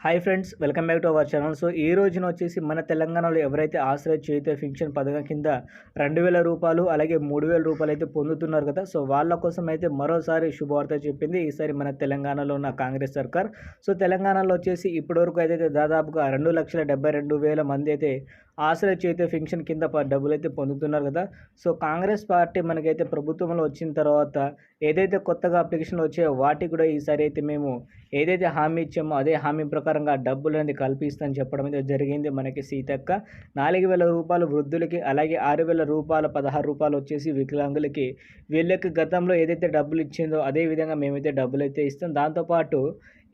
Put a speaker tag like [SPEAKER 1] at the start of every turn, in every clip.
[SPEAKER 1] Hi friends welcome back to our channel so ఈ రోజున వచ్చేసి మన తెలంగాణలో ఎవరైతే ఆశ్రయ చేత ఫిక్షన్ పథకం కింద రెండు వేల రూపాయలు అలాగే మూడు వేల రూపాయలు అయితే పొందుతున్నారు కదా సో వాళ్ళ కోసం అయితే మరోసారి శుభవార్త చెప్పింది ఈసారి మన తెలంగాణలో ఉన్న కాంగ్రెస్ సర్కార్. సో తెలంగాణలో వచ్చేసి ఇప్పటివరకు అయితే దాదాపుగా రెండు లక్షల డెబ్బై రెండు వేల మంది అయితే ఆశ్రయ చేతి ఫింక్షన్ కింద డబ్బులు అయితే పొందుతున్నారు కదా సో కాంగ్రెస్ పార్టీ మనకైతే ప్రభుత్వంలో వచ్చిన తర్వాత ఏదైతే కొత్తగా అప్లికేషన్లు వచ్చాయో వాటికి కూడా ఈసారి అయితే మేము ఏదైతే హామీ ఇచ్చామో అదే హామీ ప్రకారంగా డబ్బులు అనేది కల్పిస్తామని చెప్పడం అయితే జరిగింది మనకి సీతక్క. నాలుగు వేల రూపాయలు వృద్ధులకి అలాగే ఆరు వేల రూపాయలు పదహారు రూపాయలు వచ్చేసి వికలాంగులకి వీళ్ళకి గతంలో ఏదైతే డబ్బులు ఇచ్చిందో అదే విధంగా మేమైతే డబ్బులు అయితే ఇస్తాం. దాంతోపాటు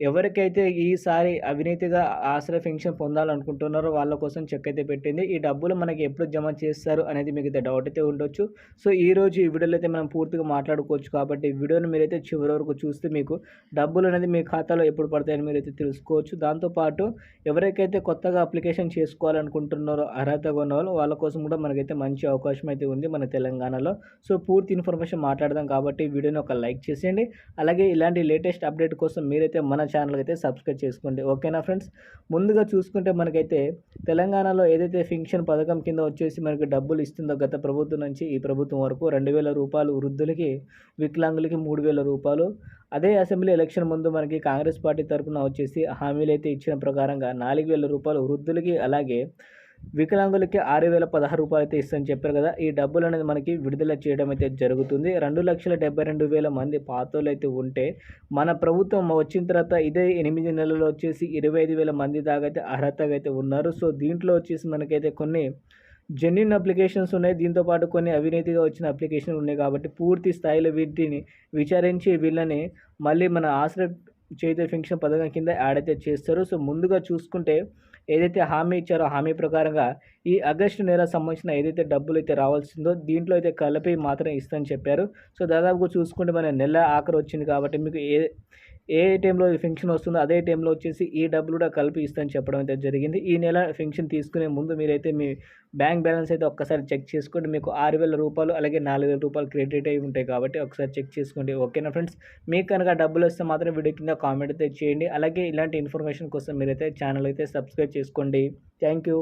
[SPEAKER 1] ఎవరికైతే ఈసారి అవినీతిగా ఆశ్రయ పెన్షన్ పొందాలనుకుంటున్నారో వాళ్ళ కోసం చెక్ అయితే పెట్టింది. ఈ డబ్బులు మనకి ఎప్పుడు జమ చేస్తారు అనేది మీకు అయితే డౌట్ అయితే ఉండొచ్చు. సో ఈ రోజు ఈ వీడియోలో అయితే మనం పూర్తిగా మాట్లాడుకోవచ్చు కాబట్టి ఈ వీడియోని మీరైతే చివరి వరకు చూస్తే మీకు డబ్బులు అనేది మీ ఖాతాలో ఎప్పుడు పడతాయని మీరైతే తెలుసుకోవచ్చు. దాంతోపాటు ఎవరికైతే కొత్తగా అప్లికేషన్ చేసుకోవాలనుకుంటున్నారో అర్హతగా ఉన్న వాళ్ళు వాళ్ళ కోసం కూడా మనకైతే మంచి అవకాశం అయితే ఉంది మన తెలంగాణలో. సో పూర్తి ఇన్ఫర్మేషన్ మాట్లాడదాం కాబట్టి వీడియోని ఒక లైక్ చేసేయండి. అలాగే ఇలాంటి లేటెస్ట్ అప్డేట్ కోసం మీరైతే మన ఛానల్ అయితే సబ్స్క్రైబ్ చేసుకోండి. ఓకేనా ఫ్రెండ్స్ ముందుగా చూసుకుంటే మనకైతే తెలంగాణలో ఏదైతే ఫింక్షన్ పథకం కింద వచ్చేసి మనకి డబ్బులు ఇస్తుందో గత ప్రభుత్వం నుంచి ఈ ప్రభుత్వం వరకు రెండు వేల రూపాయలు వృద్ధులకి వికలాంగులకి మూడు వేల రూపాయలు. అదే అసెంబ్లీ ఎలక్షన్ ముందు మనకి కాంగ్రెస్ పార్టీ తరఫున వచ్చేసి హామీలు అయితే ఇచ్చిన ప్రకారంగా నాలుగు వేల రూపాయలు వృద్ధులకి అలాగే వికలాంగులకి ఆరు వేల పదహారు రూపాయలు అయితే ఇస్తామని చెప్పారు కదా ఈ డబ్బులు అనేది మనకి విడుదల చేయడం అయితే జరుగుతుంది. రెండు లక్షల డెబ్బై రెండు వేల మంది పాతోళ్ళు అయితే ఉంటే మన ప్రభుత్వం వచ్చిన తర్వాత ఇదే ఎనిమిది నెలలు వచ్చేసి ఇరవై ఐదు వేల మంది దాకా అయితే అర్హతగా అయితే ఉన్నారు. సో దీంట్లో వచ్చేసి మనకైతే కొన్ని జెన్యున్ అప్లికేషన్స్ ఉన్నాయి. దీంతోపాటు కొన్ని అవినీతిగా వచ్చిన అప్లికేషన్లు ఉన్నాయి కాబట్టి పూర్తి స్థాయిలో వీటిని విచారించి వీళ్ళని మళ్ళీ మన ఆశ్రయ చేతి ఫింక్షన్ పథకం కింద యాడ్ అయితే చేస్తారు. సో ముందుగా చూసుకుంటే ఏదైతే హామీ ఇచ్చారో హామీ ప్రకారంగా ఈ ఆగస్టు నెల సంబంధించిన ఏదైతే డబ్బులు అయితే రావాల్సిందో దీంట్లో అయితే కలిపి మాత్రం ఇస్తామని చెప్పారు. సో దాదాపుగా చూసుకుంటే మన నెల ఆఖరి వచ్చింది కాబట్టి మీకు ఏ ఏ టైంలో ఫంక్షన్ వస్తుందో అదే టైంలో వచ్చేసి ఈ డబ్బులు కూడా కలిపి ఇస్తాను చెప్పడం అయితే జరిగింది. ఈ నెల ఫంక్షన్ తీసుకునే ముందు మీరైతే మీ బ్యాంక్ బ్యాలెన్స్ అయితే ఒక్కసారి చెక్ చేసుకోండి. మీకు ఆరు వేల రూపాయలు అలాగే నాలుగు వేల రూపాయలు క్రెడిట్ అయి ఉంటాయి కాబట్టి ఒకసారి చెక్ చేసుకోండి. ఓకేనా ఫ్రెండ్స్ మీకు కనుక డబ్బులు వస్తే మాత్రం వీడియో కింద కామెంట్ అయితే చేయండి. అలాగే ఇలాంటి ఇన్ఫర్మేషన్ కోసం మీరైతే ఛానల్ అయితే సబ్స్క్రైబ్ చేసుకోండి. Thank you